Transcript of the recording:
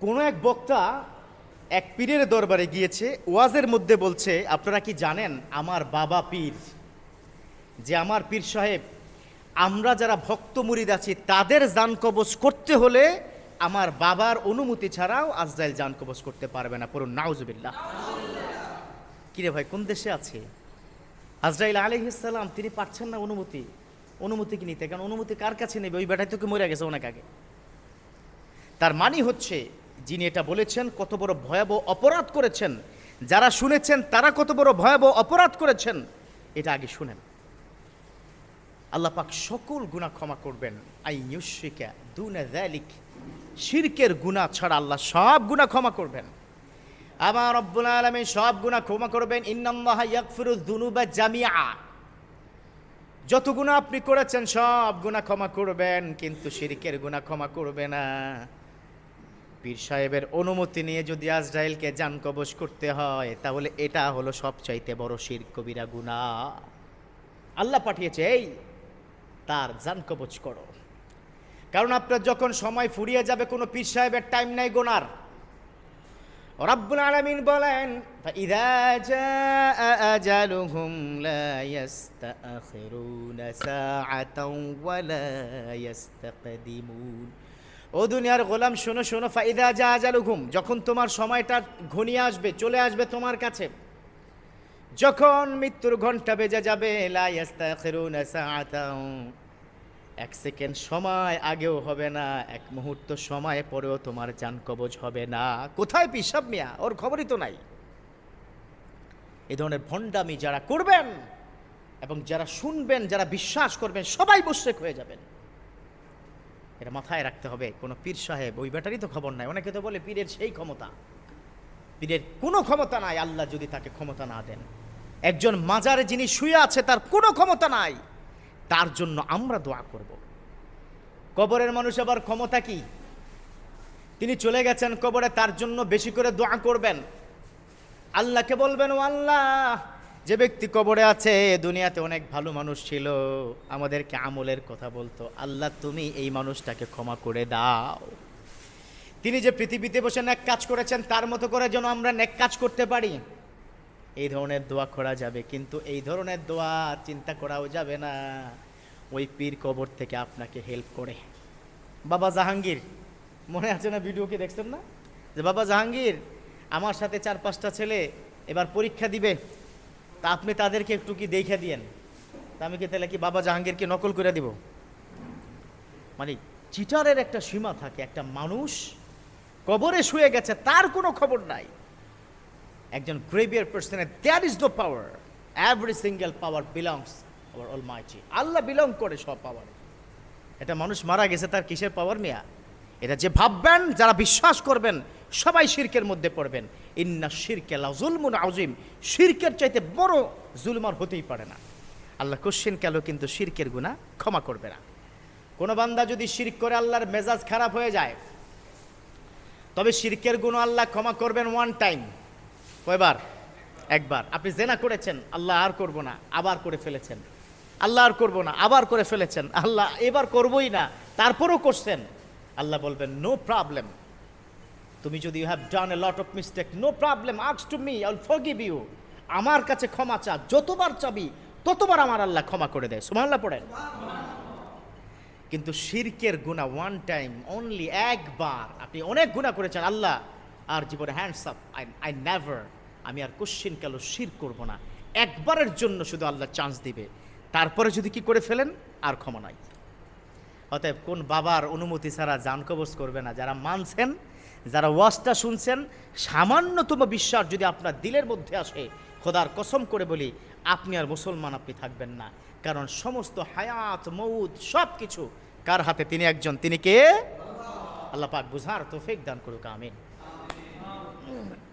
কোনো এক বক্তা এক পীরের দরবারে গিয়েছে, ওয়াজের মধ্যে বলছে, আপনারা কি জানেন আমার বাবা পীর? যে আমার পীর সাহেব, আমরা যারা ভক্ত মুরিদ আছি, তাদের জান কবজ করতে হলে আমার বাবার অনুমতি ছাড়াও আজরাইল জান কবজ করতে পারবে না। পুরো নাউজুবিল্লাহ। কিরে ভাই, কোন দেশে আছে? আজরাইল আলহিসাল্লাম তিনি পাচ্ছেন না অনুমতি। অনুমতি কি নিতে? কারণ অনুমতি কার কাছে নেবে? ওই বেটাই তোকে মরে গেছে অনেক আগে। তার মানে হচ্ছে যিনি এটা বলেছেন, কত বড় ভয়াবহ অপরাধ করেছেন। যারা শুনেছেন, তারা কত বড় ভয়াবহ অপরাধ করেছেন। এটা আগে শুনেন। আল্লাহ পাক সকল গুনাহ ক্ষমা করবেন। আই ইউশিকা দুনা যালিক, শিরকের গুনাহ ছাড়া আল্লাহ সব গুনাহ ক্ষমা করবেন। আমার রব্বুল আলামিন সব গুনাহ ক্ষমা করবেন। ইন্নাল্লাহা জামিআ। যত গুনাহ আপনি করেছেন, সব গুনাহ ক্ষমা করবেন, কিন্তু শিরকের গুনাহ ক্ষমা করবে না। পীর সাহেবের অনুমতি নিয়ে যদি আজরাইলকে জান কবজ করতে হয় তাহলে এটা হলো সবচাইতে বড় শির কবিরা গুণা আল্লাহ পাঠিয়েছে এই তার জান কবজ করো কারণ আপনার যখন সময় ফুরিয়ে যাবে কোনো পীর সাহেবের টাইম নাই গোনার রব্বুল আলামিন বলেন فإذا جاء أجلهم لا يستأخرون ساعة ولا يستقدمون ও দুনিয়ার গোলাম, শোনো শোনো, ফাইদা যা আজালুহুম যখন তোমার সময়টা ঘনিয়ে আসবে, চলে আসবে তোমার কাছে। যখন মৃত্যুর ঘণ্টা বেজে যাবে এক সেকেন্ড সময় আগেও হবে না, এক মুহূর্ত সময় পরেও তোমার জান কবজ হবে না। কোথায় পিসাব মিয়া? ওর খবরই তো নাই। এ ধরনের ভণ্ডামি যারা করবেন এবং যারা শুনবেন, যারা বিশ্বাস করবেন, সবাই মুশ্রেক হয়ে যাবেন। এটা মাথায় রাখতে হবে। কোনো পীর সাহেব, ওই ব্যাটারই তো খবর নাই। অনেকে তো বলে পীরের সেই ক্ষমতা। পীরের কোনো ক্ষমতা নাই, আল্লাহ যদি তাকে ক্ষমতা না দেন। একজন মাজারে যিনি শুয়ে আছে, তার কোনো ক্ষমতা নাই। তার জন্য আমরা দোয়া করব। কবরের মানুষ আবার ক্ষমতা কি? তিনি চলে গেছেন কবরে, তার জন্য বেশি করে দোয়া করবেন। আল্লাহকে বলবেন, ও আল্লাহ যে ব্যক্তি কবরে আছে দুনিয়াতে অনেক ভালো মানুষ ছিল। আমাদেরকে আমলের কথা বলতো, আল্লাহ, তুমি এই মানুষটাকে ক্ষমা করে দাও। তিনি যে পৃথিবীতে বসে নেক কাজ করেছেন, তার মতো করে যেন আমরা নেক কাজ করতে পারি। এই ধরনের দোয়া করা যাবে, কিন্তু এই ধরনের দোয়া চিন্তা করাও যাবে না। ওই পীর কবর থেকে আপনাকে হেল্প করে। বাবা জাহাঙ্গীর, মনে আছে না ভিডিও কি দেখছেন না? যে বাবা জাহাঙ্গীর, আমার সাথে চার পাঁচটা ছেলে এবার পরীক্ষা দিবে। তা আপনি তাদেরকে একটু কি দেখে দিয়েন? তা আমি কি তাহলে কি বাবা জাহাঙ্গীরকে নকল করে দিব? মানে চিটারের একটা সীমা থাকে, একটা মানুষ কবরে শুয়ে গেছে, তার কোনো খবর নাই। একজন গ্রেভিয়ার পার্সনের there is the power every single power belongs our almighty Allah belong করে সব পাওয়ার এটা মানুষ মারা গেছে, তার কিসের পাওয়ার মিয়া? এটা যে ভাববেন, যারা বিশ্বাস করবেন সবাই শিরকের মধ্যে পড়বেন। ইন্না শিরকে জুলমুন আজিম শিরকের চাইতে বড় জুলমার হতেই পারে না। আল্লাহ কোশ্চেন কেন কিন্তু শিরকের গুণা ক্ষমা করবে না। কোনো বান্দা যদি শিরক করে আল্লাহর মেজাজ খারাপ হয়ে যায়, তবে শিরকের গুণ আল্লাহ ক্ষমা করবেন ওয়ান টাইম কয়বার? একবার। আপনি জেনা করেছেন, আল্লাহ আর করব না, আবার করে ফেলেছেন। আল্লাহ আর করব না, আবার করে ফেলেছেন। আল্লাহ এবার করবই না, তারপরও করছেন। আল্লাহ বলবেন নো প্রবলেম তুমি যদি you have done a lot of mistake no problem আক্স to me I forgive you আমার কাছে ক্ষমা চা, যতবার চাবি, ততবার আমার আল্লাহ ক্ষমা করে দেয়। সুমাল্লাহ পড়েন। কিন্তু শিরকের গুণা ওয়ান টাইম অনলি একবার। আপনি অনেক গুণা করেছেন, আল্লাহ। আর জীবনে hands up I I never আমি আর কোশ্চিন কেন শির করব না। একবারের জন্য শুধু আল্লাহ চান্স দিবে। তারপরে যদি কি করে ফেলেন, আর ক্ষমা নাই। অতএব কোন বাবার অনুমতি ছাড়া জান কবজ করবে না। যারা মানছেন যারা ওয়াজটা শুনছেন, সামান্যতম বিশ্বাস যদি আপনার দিলের মধ্যে আসে, খোদার কসম করে বলি, আপনি আর মুসলমান আপনি থাকবেন না। কারণ সমস্ত হায়াত মৌদ সব কিছু কার হাতে? তিনি একজন। তিনি কে? আল্লাহ পাক বুঝার তোফেক দান করুক, আমিন।